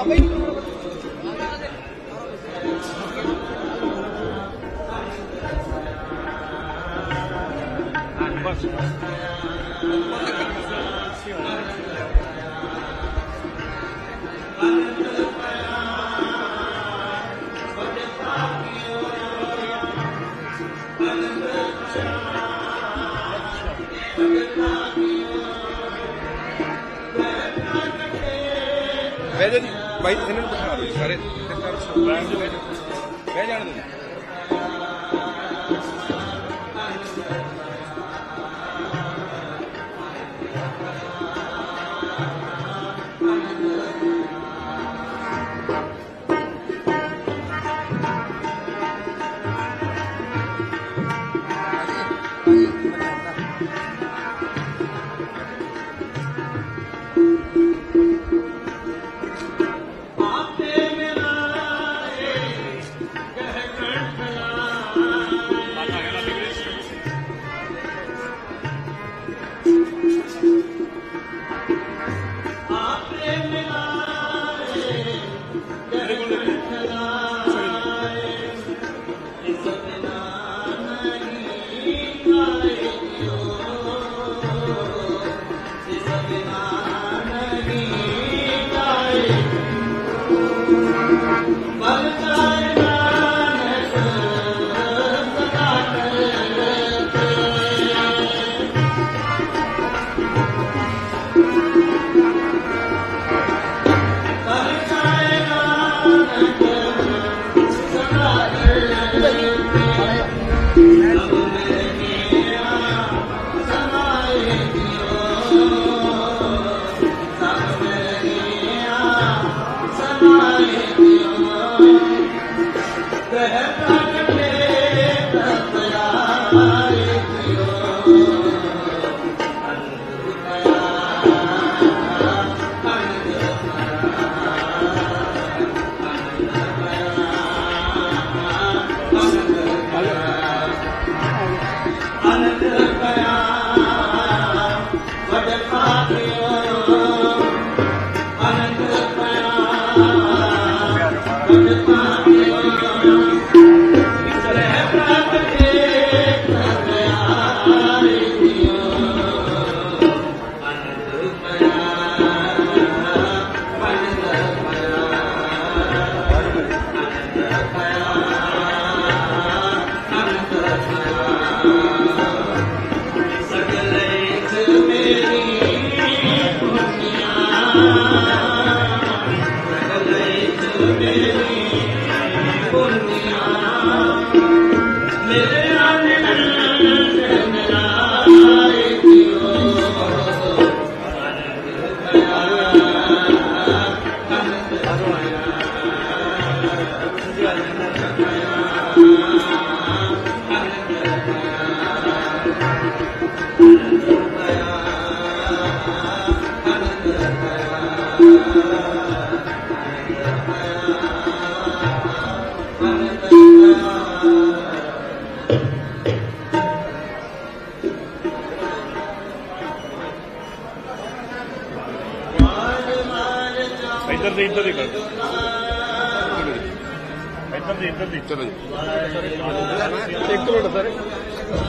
Quảng Bình ਬਾਈ ਇਹਨਾਂ ਨੂੰ ਬਿਠਾ ਦਿਓ ਸਾਰੇ ਬਹਿ ਜਾ ਬਹਿ ਜਾਣ ਦਿਓ ਇੱਧਰ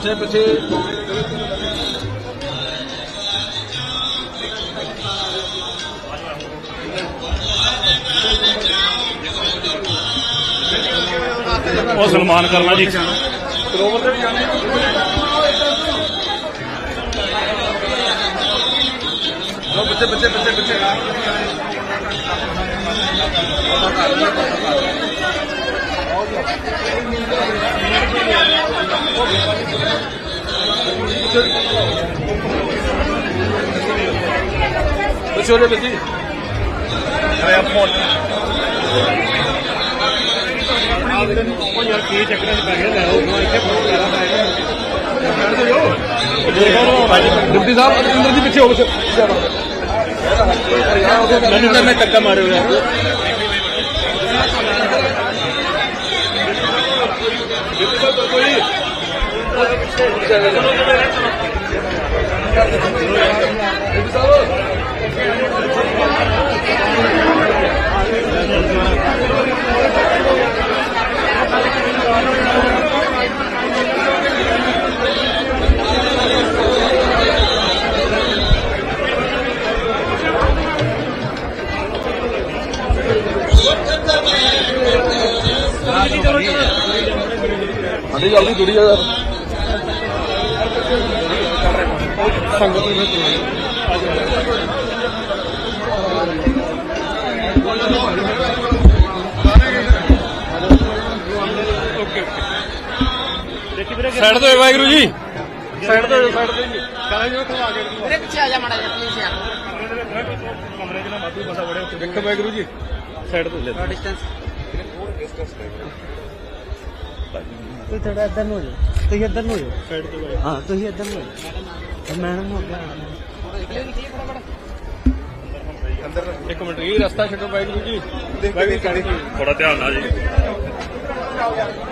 ਪਿੱਛੇ ਪਿੱਛੇ। ਉਹ ਸਨਮਾਨ ਕਰਨਾ ਜੀ। ਸਰੋਵਰ ਤੇ ਵੀ ਜਾਣੇ ਲੋ ਬੱਚੇ ਬੱਚੇ ਬੱਚੇ ਬੱਚੇ ਬੱਚੇ ਉਹਦੇ ਬੱਚੇ ਅਰੇ ਆਪੋ ਉਹ ਯਾਰ ਕੀ ਚੱਕਰਾਂ ਚ ਪੈ ਗਿਆ ਲੈ ਉਹ ਇੱਥੇ ਫੋਨ ਕਰਾ ਡਿਪਟੀ ਸਾਹਿਬ ਅੰਦਰ ਦੀ ਪਿੱਛੇ ਹੋ ਬੱਚੇ ਮੈਨੂੰ ਤਾਂ ਮੈਂ ਧੱਕਾ ਮਾਰਿਓ ਯਾਰ Thank you. Waheguru ji. Side ਤੋਂ ਸਾਈਡ ਤੋਂ ਜੀ। ਕਾਹ ਜਿਵੇਂ ਖਵਾ ਕੇ ਵੀਰੇ ਪਿੱਛੇ ਆ ਜਾ ਮਾੜਾ ਜਿਹਾ ਪਲੀਜ਼ ਯਾਰ। ਕਮਰੇ 'ਚ ਨਾ ਵਾਧੂ ਬੰਦਾ ਬੜੇ ਉੱਥੇ। ਦੇਖੋ ਵਾਹਿਗੁਰੂ ਜੀ। ਸਾਈਡ ਤੋਂ। ਲੈ ਡਿਸਟੈਂਸ ਤੁਸੀਂ ਥੋੜਾ ਇੱਧਰ ਨੂੰ ਹੋ ਜਾਓ। ਤੁਸੀਂ ਇੱਧਰ ਨੂੰ ਹੋ ਜਾਓ। ਸਾਈਡ ਤੋਂ ਬਾਈ ਹਾਂ ਤੁਸੀਂ ਇੱਧਰ ਨੂੰ ਹੋ ਜਾਓ। ਮੈਡਮ ਹੋ ਗਿਆ ਇੱਕ ਮਿੰਟ ਇਹ ਰਸਤਾ ਛੱਡੋ ਵਾਹਿਗੁਰੂ ਜੀ। ਵਾਹਿਗੁਰੂ ਜੀ।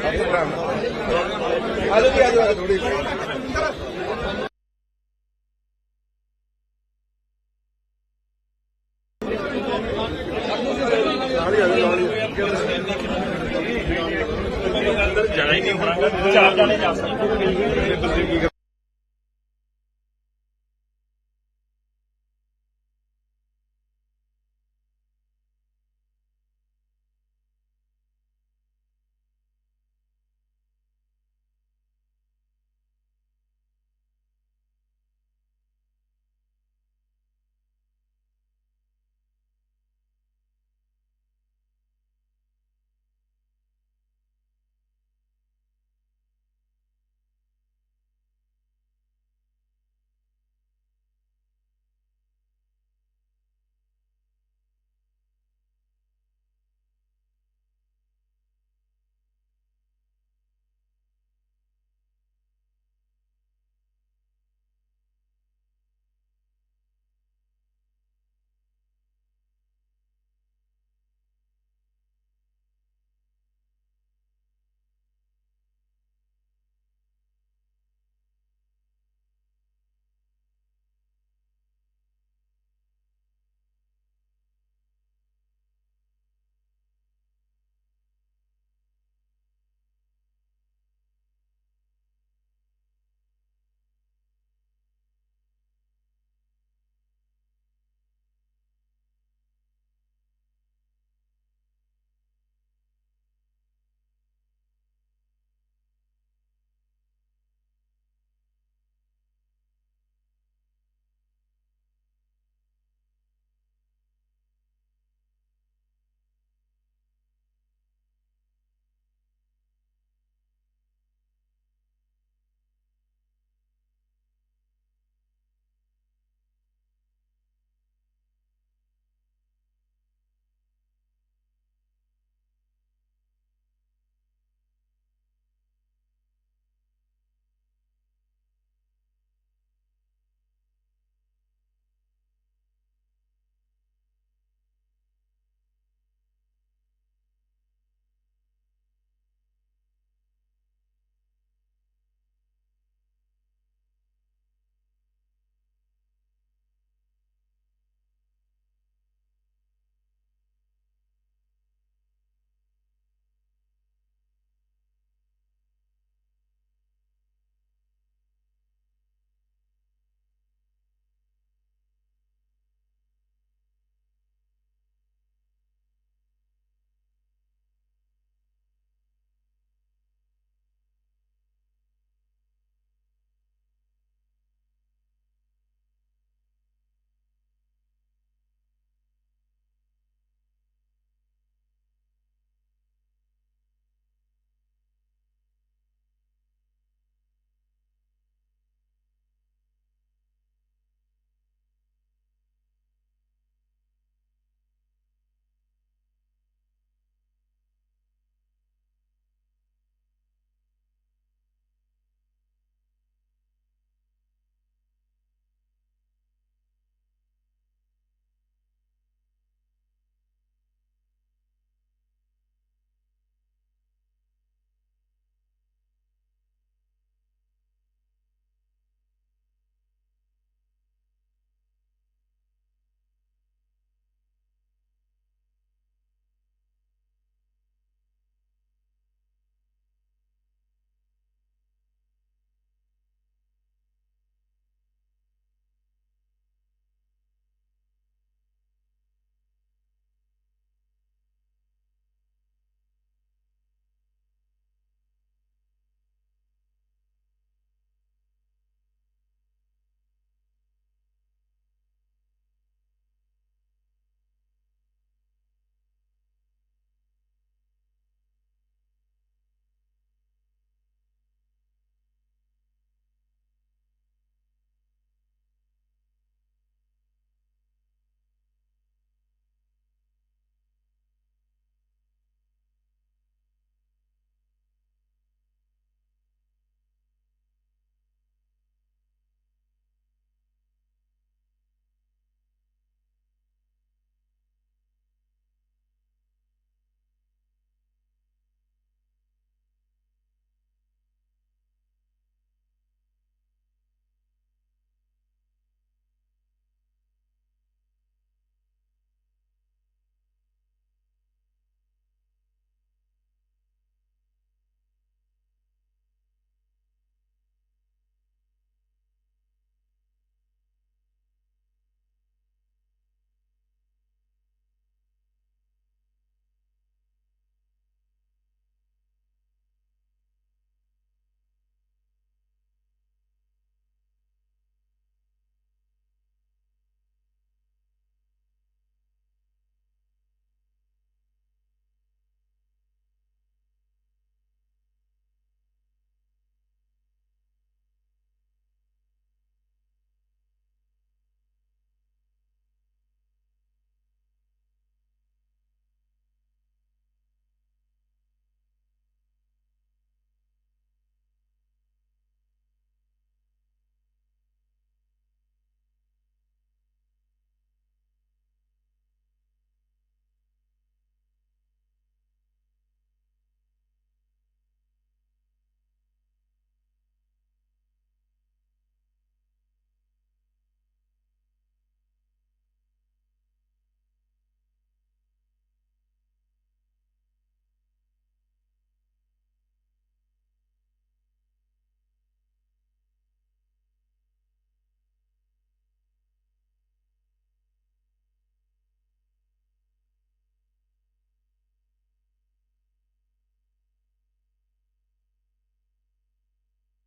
ਆਜੋ ਜੀ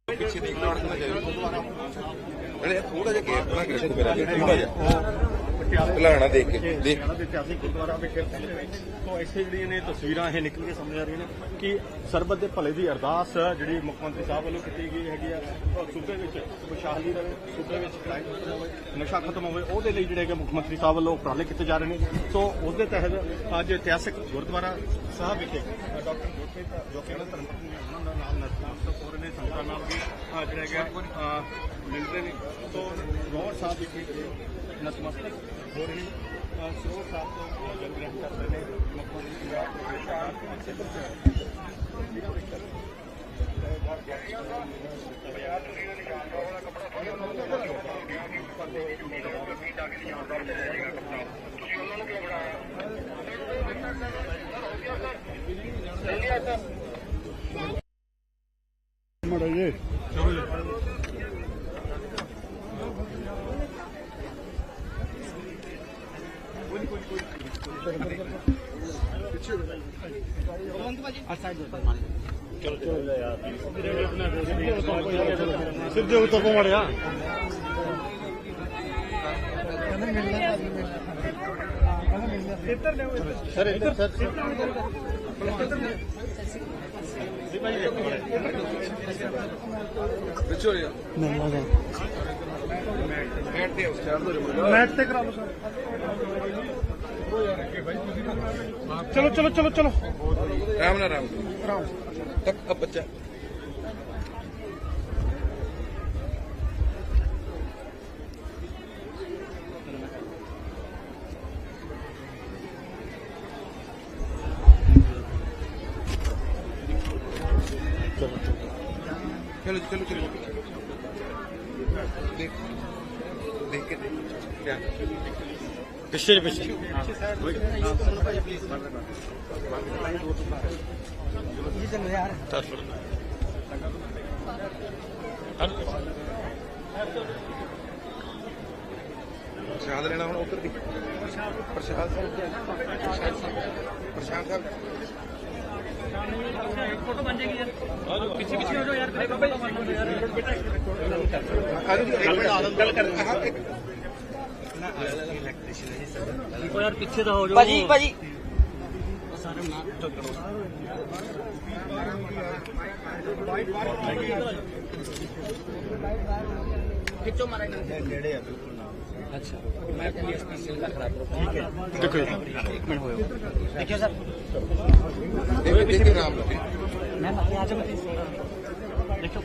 ਪਿੱਛੇ ਦੇਖ ਲਓ ਅੜਕਣਾ ਚਾਹੀਦਾ ਥੋੜਾ ਜਿਹਾ ਗੈਪ ਬਣਾ ਕੇ ਰੱਖੋ ਮੇਰਾ ਥੋੜਾ ਜਿਹਾ ਭਲਾਣਾ ਦੇਖ ਕੇ ਦੇਖ। ਦੇ ਇਤਿਹਾਸਿਕ ਗੁਰਦੁਆਰਾ ਵਿਖੇ ਤੋਂ ਇੱਥੇ ਜਿਹੜੀਆਂ ਨੇ ਤਸਵੀਰਾਂ ਇਹ ਨਿਕਲ ਕੇ ਸਾਹਮਣੇ ਆ ਰਹੀਆਂ ਨੇ ਕਿ ਸਰਬਤ ਦੇ ਭਲੇ ਦੀ ਅਰਦਾਸ ਜਿਹੜੀ ਮੁੱਖ ਮੰਤਰੀ ਸਾਹਿਬ ਵੱਲੋਂ ਕੀਤੀ ਗਈ ਹੈਗੀ ਆ ਸੂਬੇ ਵਿੱਚ ਖੁਸ਼ਹਾਲੀ ਰਹੇ ਸੂਬੇ ਵਿੱਚ ਕ੍ਰਾਈਮ ਖਤਮ ਹੋਵੇ ਨਸ਼ਾ ਖਤਮ ਹੋਵੇ ਉਹਦੇ ਲਈ ਜਿਹੜੇ ਕਿ ਮੁੱਖ ਮੰਤਰੀ ਸਾਹਿਬ ਵੱਲੋਂ ਉਪਰਾਲੇ ਕੀਤੇ ਜਾ ਰਹੇ ਨੇ। ਸੋ ਉਸ ਦੇ ਤਹਿਤ ਅੱਜ ਇਤਿਹਾਸਿਕ ਗੁਰਦੁਆਰਾ ਸਾਹਿਬ ਵਿਖੇ ਡਾਕਟਰ ਗੁਰਪ੍ਰੀਤ ਜੋ ਕਿ ਉਹਨਾਂ ਧਰਮਪਤਨੀ ਨੇ ਉਹਨਾਂ ਦਾ ਨਾਮ ਨਰਸਨਾਮ ਤੋਂ ਹੋ ਰਹੇ ਨੇ ਸੰਗਤਾਂ ਨਾਲ ਵੀ ਜਿਹੜਾ ਹੈਗਾ ਮਿਲਦੇ ਨੇ। ਸੋ ਰੋਹਰ ਸਾਹਿਬ ਵਿਖੇ ਨਤਮਸਤਕ ਹੋ ਰਹੇ ਨੇ ਸਰੋਵਰ ਸਾਹਿਬ ਤੋਂ ਜਲ ਗ੍ਰਹਿਣ ਕਰ ਰਹੇ ਨੇ। ਮੁੱਖ ਮੰਤਰੀ ਪੰਜਾਬ ਦੇ ਸਿੱਧੇ ਉੱਤੋਂ ਸਰ उतरको मर्या सर इधर सर मैट ते करा लो सर चलो चलो चलो चलो राम ना राम राम तक अब बच्चा ਪਿੱਛੇ ਜੀ ਜਨ ਪ੍ਰਸ਼ਾਦ ਲੈਣਾ ਹੁਣ ਉਧਰ ਦੀ। ਪ੍ਰਸ਼ਾਦ ਸਾਹਿਬ ਪ੍ਰਸ਼ਾਦ ਸਾਹਿਬ। ਫੋਟੋ ਬਣ ਜਾਏਗੀ ਯਾਰ ਪਿੱਛੇ ਪਿੱਛੇ ਹੋ ਜਾਓ ਯਾਰ ਤੇਰੇ ਬਾਬਾ ਜੀ। ਯਾਰ ਬੇਟਾ ਗੱਲ ਕਰ ਹਾਂ ਇੱਕ ਉਹ ਯਾਰ ਪਿੱਛੇ ਦਾ ਹੋ ਜਾਓ। ਭਾਜੀ ਭਾਜੀ। ਖਿੱਚੋ ਮਾਰਾ ਨੇੜੇ ਆ ਬਿਲਕੁਲ ਨਾ ਅੱਛਾ। ਮੈਂ ਪੁਲਿਸ ਸਟੇਸ਼ਨ ਦਾ ਖਰਾਬ ਠੀਕ ਹੈ। ਦੇਖੋ ਇੱਕ ਮਿੰਟ ਹੋਇਆ ਦੇਖਿਓ ਸਰ। ਦੇਖ ਦੇਖ ਕੇ ਰਾਮ ਲੱਗੇ ਮੈਂ ਬਾਕੀ ਆ ਜਾਵਾਂ। ਨਿਸ਼ਾਨ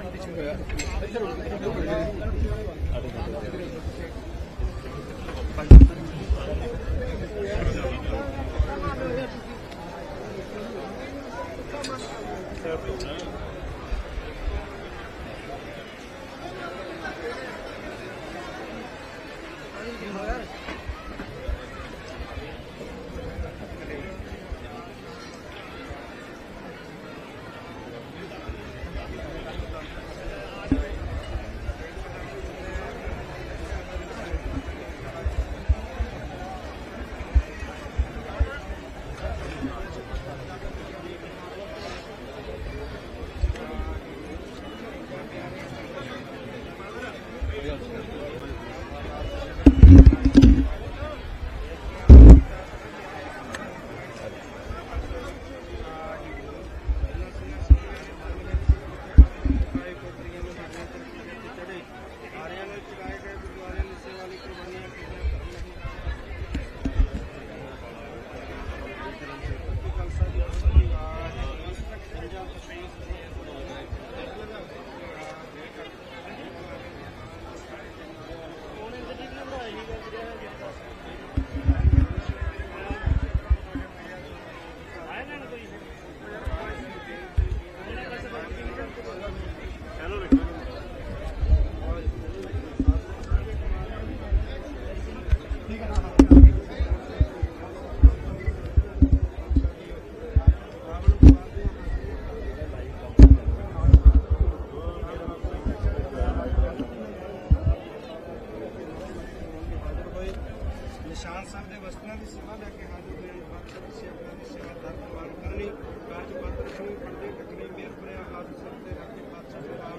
ਦੇ ਲੈ ਕੇ ਹਾਜ਼ਰ ਹੋਏ ਹਨ ਬਾਦਸ਼ਾਹ ਦੀ ਸੇਵਾ ਦਰ ਪ੍ਰਵਾਨ ਕਰਨੀ ਕਾਰਜ ਪੱਤਰ ਰੱਖਣੀ ਪਰਦੇ ਕੱਟਣੀ ਮੇਰ ਭਰਿਆ ਹਾਜ਼ਰ ਸਾਹਿਬ ਦੇ ਰਾਜੀ ਬਾਦਸ਼ਾਹ ਦੇ ਨਾਮ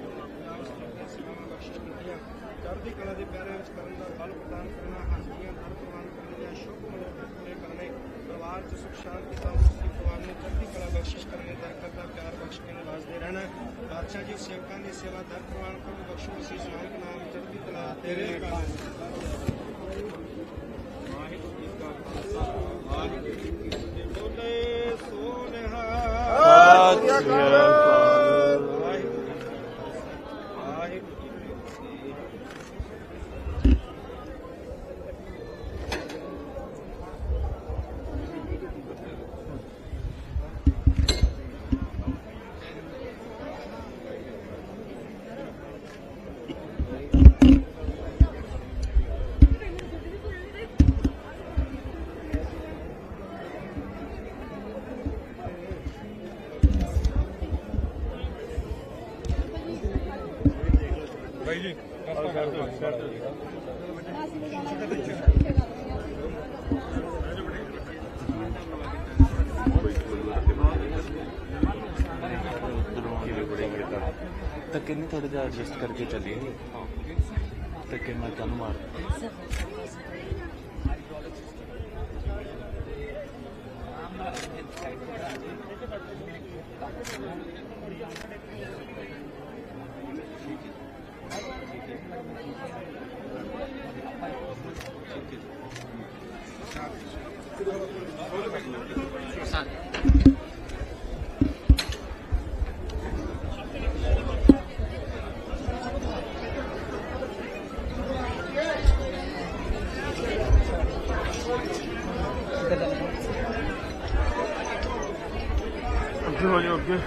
ਬਖਸ਼ਿਸ਼ ਕੀਤੀਆਂ ਚੜ੍ਹਦੀ ਕਲਾ ਦੇ ਪਿਆਰੇ ਵਿੱਚ ਕਰਨ ਦਾ ਬਲ ਪ੍ਰਦਾਨ ਕਰਨਾ, ਹਾਜ਼ਰੀਆਂ ਦਰ ਪ੍ਰਵਾਨ ਕਰਨੇ ਸ਼ੁਭ ਮਨੋਰਥ ਪੂਰੇ ਕਰਨੇ ਪਰਿਵਾਰ ਚ ਸੁਖ, ਸ਼ਾਂਤੀ ਤੰਦਰੁਸਤੀ ਪਰਿਵਾਰ ਨੂੰ ਚੜ੍ਹਦੀ ਕਲਾ ਬਖਸ਼ਿਸ਼ ਕਰਨੇ ਬਰਕਤ ਦਾ ਪਿਆਰ ਬਖਸ਼ ਕੇ ਨਵਾਜ਼ਦੇ ਰਹਿਣਾ। ਬਾਦਸ਼ਾਹ ਜੀ, ਸੇਵਕਾਂ ਦੀ ਸੇਵਾ ਦਰ ਪ੍ਰਵਾਨ ਕਰੋ ਬਖਸ਼ੋ ਅਸੀਸ ਨਾਨਕ ਨਾਮ ਚੜ੍ਹਦੀ ਕਲਾ ਤੇਰੇ ਵਾਹਿਗੁਰੂ ਵਾਹਿਗੁਰੂ ਜੀ ਕੀ ਫਤਿਹ ਵਾਹਿਗੁਰੂ ਧੱਕੇ ਨਹੀਂ ਥੋੜਾ ਜਿਹਾ ਐਡਜਸਟ ਕਰਕੇ ਚੱਲੀਏ ਧੱਕੇ ਮੈਂ ਤੁਹਾਨੂੰ ਮਾਰ। ਅੱਗੇ ਹੋ ਜਾਓ ਅੱਗੇ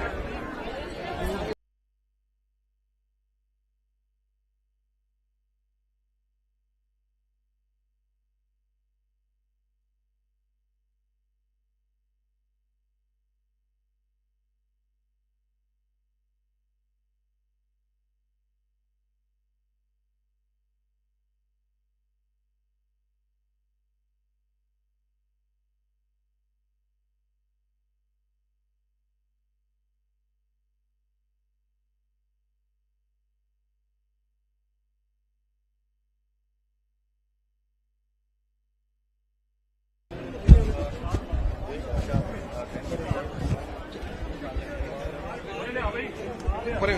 ਪਰੇ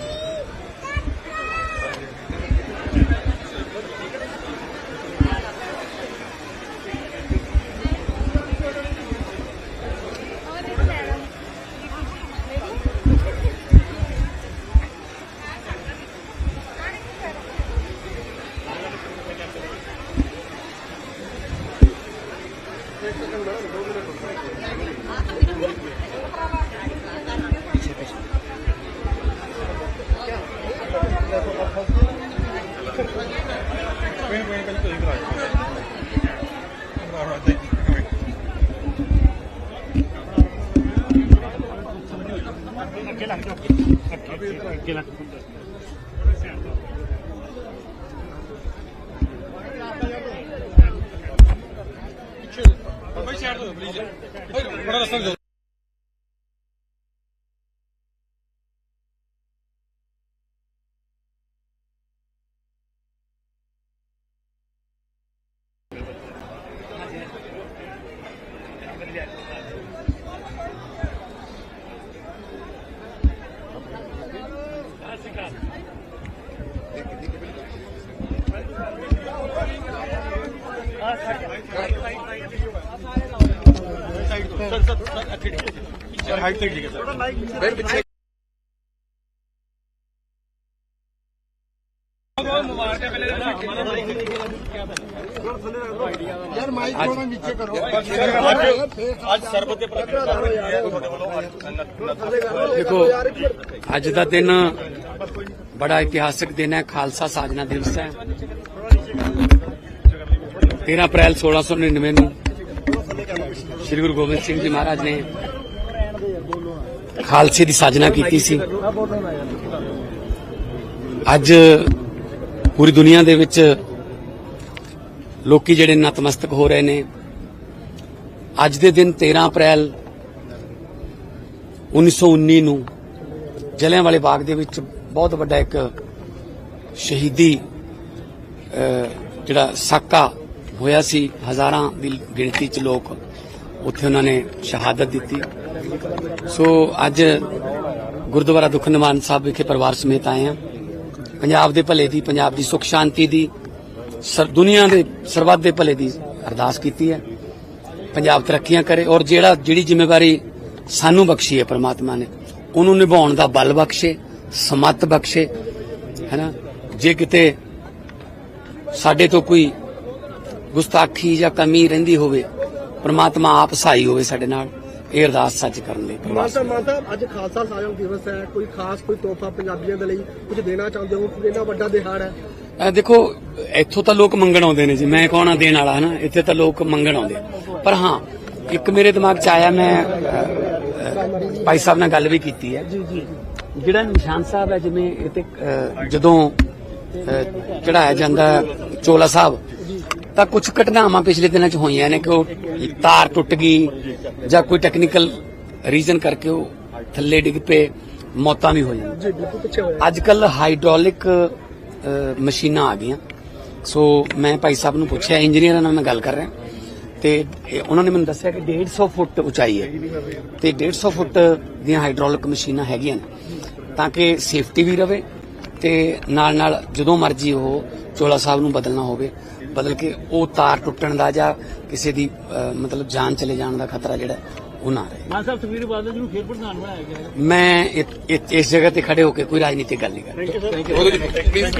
ਸਰ ਹਾਈਟ ਤੇ ਠੀਕ ਹੈ ਸਰ ਬੈਠ ਪਿੱਛੇ ਅੱਜ ਸਰਬਤ ਦੇ ਪ੍ਰਤੀ ਕਾਰਵਾਈ ਹੈ ਤੁਹਾਡੇ ਵੱਲੋਂ ਦੇਖੋ, ਅੱਜ ਦਾ ਦਿਨ ਬੜਾ ਇਤਿਹਾਸਕ ਦਿਨ ਹੈ, ਖਾਲਸਾ ਸਾਜਨਾ ਦਿਵਸ ਹੈ। 13 ਅਪ੍ਰੈਲ 1699 ਨੂੰ ਸ੍ਰੀ ਗੁਰੂ ਗੋਬਿੰਦ ਸਿੰਘ ਜੀ ਮਹਾਰਾਜ ਨੇ ਖਾਲਸੇ ਦੀ ਸਾਜਨਾ ਕੀਤੀ ਸੀ। ਅੱਜ ਪੂਰੀ ਦੁਨੀਆ ਦੇ ਵਿੱਚ ਲੋਕੀ ਜਿਹੜੇ ਨਤਮਸਤਕ ਹੋ ਰਹੇ ਨੇ। ਅੱਜ ਦੇ ਦਿਨ 13 ਅਪ੍ਰੈਲ 1919 ਨੂੰ ਜਲਿਆਂਵਾਲੇ ਬਾਗ ਦੇ ਵਿੱਚ ਬਹੁਤ ਵੱਡਾ ਇੱਕ ਸ਼ਹੀਦੀ ਜਿਹੜਾ ਸਾਕਾ ਹੋਇਆ ਸੀ। ਹਜ਼ਾਰਾਂ ਦੀ ਗਿਣਤੀ ਚ ਲੋਕ ਉੱਥੇ ਉਹਨਾਂ ਨੇ ਸ਼ਹਾਦਤ ਦਿੱਤੀ। ਸੋ ਅੱਜ ਗੁਰਦੁਆਰਾ ਦੁੱਖ ਨਿਵਾਰਨ ਸਾਹਿਬ ਵਿਖੇ ਪਰਿਵਾਰ ਸਮੇਤ ਆਏ ਹਾਂ। ਪੰਜਾਬ ਦੇ ਭਲੇ ਦੀ, ਪੰਜਾਬ ਦੀ ਸੁਖ ਸ਼ਾਂਤੀ ਦੀ, ਸਰ, ਦੁਨੀਆ ਦੇ ਸਰਬੱਤ ਦੇ ਭਲੇ ਦੀ ਅਰਦਾਸ ਕੀਤੀ ਹੈ। ਪੰਜਾਬ ਤਰੱਕੀਆਂ ਕਰੇ ਔਰ ਜਿਹੜਾ, ਜਿਹੜੀ ਜ਼ਿੰਮੇਵਾਰੀ ਸਾਨੂੰ ਬਖਸ਼ੀ ਹੈ ਪ੍ਰਮਾਤਮਾ ਨੇ, ਉਹਨੂੰ ਨਿਭਾਉਣ ਦਾ ਬਲ ਬਖਸ਼ੇ, ਸਮਤ ਬਖਸ਼ੇ, ਹੈਨਾ? ਜੇ ਕਿਤੇ ਸਾਡੇ ਤੋਂ ਕੋਈ ਗੁਸਤਾਖੀ ਜਾਂ ਕਮੀ ਰਹਿੰਦੀ ਹੋਵੇ ਪ੍ਰਮਾਤਮਾ ਆਪ ਸਹਾਈ ਹੋਵੇ ਸਾਡੇ ਨਾਲ ਇਹ ਅਰਦਾਸ ਸੱਚ ਕਰਨ ਲਈ ਮਾਤਾ ਮਾਤਾ ਅੱਜ ਖਾਲਸਾ ਸਾਜਨ ਦਿਵਸ ਹੈ ਕੋਈ ਖਾਸ ਕੋਈ ਤੋਹਫਾ ਪੰਜਾਬੀਆਂ ਦੇ ਲਈ ਕੁਝ ਦੇਣਾ ਚਾਹੁੰਦੇ ਹੋ? ਕਿਉਂਕਿ ਇੰਨਾ ਵੱਡਾ ਦਿਹਾੜ ਹੈ। ਦੇਖੋ ਇੱਥੋਂ ਤਾਂ ਲੋਕ ਮੰਗਣ ਆਉਂਦੇ ਨੇ ਜੀ ਮੈਂ ਕੌਣ ਆ ਦੇਣ ਵਾਲਾ ਹਨਾ? ਇੱਥੇ ਤਾਂ ਲੋਕ ਮੰਗਣ ਆਉਂਦੇ। ਪਰ ਹਾਂ ਇੱਕ ਮੇਰੇ ਦਿਮਾਗ 'ਚ ਆਇਆ ਮੈਂ ਭਾਈ ਸਾਹਿਬ ਨਾਲ ਗੱਲ ਵੀ ਕੀਤੀ ਹੈ। ਜੀ ਜੀ। ਜਿਹੜਾ ਨਿਸ਼ਾਨ ਸਾਹਿਬ ਹੈ ਜਿਵੇਂ ਇਹ ਤੇ ਜਦੋਂ ਚੜਾਇਆ ਜਾਂਦਾ ਚੋਲਾ ਸਾਹਿਬ ਤਾਂ ਕੁਝ ਘਟਨਾਵਾਂ ਪਿਛਲੇ ਦਿਨਾਂ 'ਚ ਹੋਈਆਂ ਨੇ ਕਿ ਉਹ ਤਾਰ ਟੁੱਟ ਗਈ ਜਾਂ ਕੋਈ ਟੈਕਨੀਕਲ ਰੀਜ਼ਨ ਕਰਕੇ ਉਹ ਥੱਲੇ ਡਿੱਗ ਪਏ ਮੌਤਾਂ ਵੀ ਹੋਈਆਂ। ਅੱਜ ਕੱਲ ਹਾਈਡ੍ਰੋਲਿਕ ਮਸ਼ੀਨਾਂ ਆ ਗਈਆਂ। ਸੋ ਮੈਂ ਭਾਈ ਸਾਹਿਬ ਨੂੰ ਪੁੱਛਿਆ ਇੰਜੀਨੀਅਰਾਂ ਨਾਲ ਮੈਂ ਗੱਲ ਕਰ ਰਿਹਾ। ਤੇ ਉਹਨਾਂ ਨੇ ਮੈਨੂੰ ਦੱਸਿਆ ਕਿ 150 ਫੁੱਟ ਉਚਾਈ ਹੈ। ਤੇ 150 ਫੁੱਟ ਦੀਆਂ ਹਾਈਡ੍ਰੋਲਿਕ ਮਸ਼ੀਨਾਂ ਹੈਗੀਆਂ ਨੇ। ਤਾਂ ਕਿ ਸੇਫਟੀ ਵੀ ਰਵੇ ਤੇ ਨਾਲ ਨਾਲ ਜਦੋਂ ਮਰਜ਼ੀ ਉਹ ਚੋਲਾ ਸਾਹਿਬ ਨੂੰ ਬਦਲਣਾ ਹੋਵੇ ਬਦਲ ਕੇ ਉਹ ਤਾਰ ਟੁੱਟਣ ਦਾ ਜਾਂ ਕਿਸੇ ਦੀ ਮਤਲਬ ਜਾਨ ਚਲੇ ਜਾਣ ਦਾ ਖਤਰਾ ਜਿਹੜਾ ਉਹ ਨਾ ਰਹੇ। ਮਾਨ ਸਾਹਿਬ ਸੁਖਵੀਰ ਬਾਦਲ ਜੀ ਨੂੰ ਫੇਰ ਪ੍ਰਧਾਨ ਬਣਾਇਆ ਗਿਆ ਮੈਂ ਇਸ ਜਗ੍ਹਾ ਤੇ ਖੜੇ ਹੋ ਕੇ ਕੋਈ ਰਾਜਨੀਤਿਕ ਗੱਲ ਨਹੀਂ ਕਰ ਉਹਦੇ ਵਿੱਚ ਪਲੀਜ਼